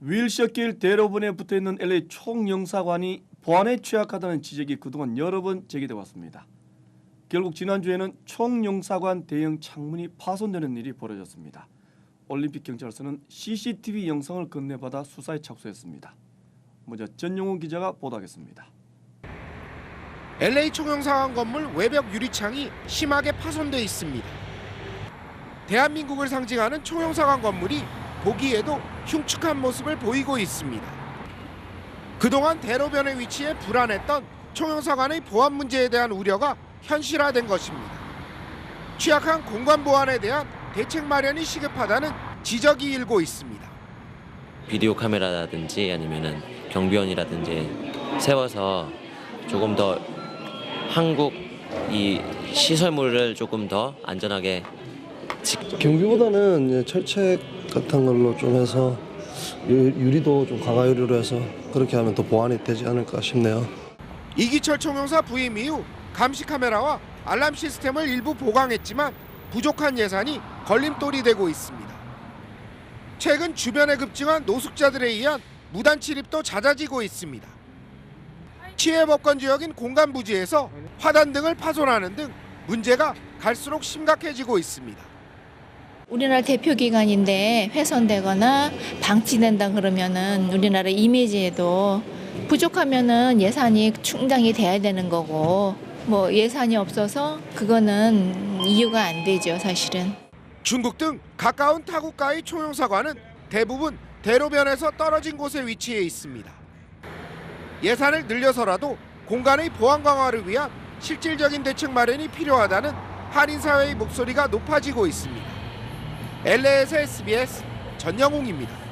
윌셔길 대로변에 붙어있는 LA 총영사관이 보안에 취약하다는 지적이 그동안 여러 번 제기돼 왔습니다. 결국 지난주에는 총영사관 대형 창문이 파손되는 일이 벌어졌습니다. 올림픽 경찰서는 CCTV 영상을 건네받아 수사에 착수했습니다. 먼저 전용훈 기자가 보도하겠습니다. LA 총영사관 건물 외벽 유리창이 심하게 파손돼 있습니다. 대한민국을 상징하는 총영사관 건물이 보기에도 흉측한 모습을 보이고 있습니다. 그동안 대로변에 위치해 불안했던 총영사관의 보안 문제에 대한 우려가 현실화된 것입니다. 취약한 공간 보안에 대한 대책 마련이 시급하다는 지적이 일고 있습니다. 비디오 카메라라든지 아니면은 경비원이라든지 세워서 조금 더 한국 이 시설물을 조금 더 안전하게 경비보다는 철책 같은 걸로 좀 해서 유- 유리도 좀 강화 유리로 해서 그렇게 하면 더 보완이 되지 않을까 싶네요. 이기철 총영사 부임 이후 감시 카메라와 알람 시스템을 일부 보강했지만 부족한 예산이 걸림돌이 되고 있습니다. 최근 주변에 급증한 노숙자들에 의한 무단 침입도 잦아지고 있습니다. 치해법권 지역인 공간 부지에서 화단 등을 파손하는 등 문제가 갈수록 심각해지고 있습니다. 우리나라 대표 기관인데 훼손되거나 방치된다 그러면은 우리나라 이미지에도 부족하면은 예산이 충당이 돼야 되는 거고 뭐 예산이 없어서 그거는 이유가 안 되죠 사실은. 중국 등 가까운 타국가의 총영사관은 대부분 대로변에서 떨어진 곳에 위치해 있습니다. 예산을 늘려서라도 공간의 보안 강화를 위한 실질적인 대책 마련이 필요하다는 한인 사회의 목소리가 높아지고 있습니다. LA에서 SBS 전영웅입니다.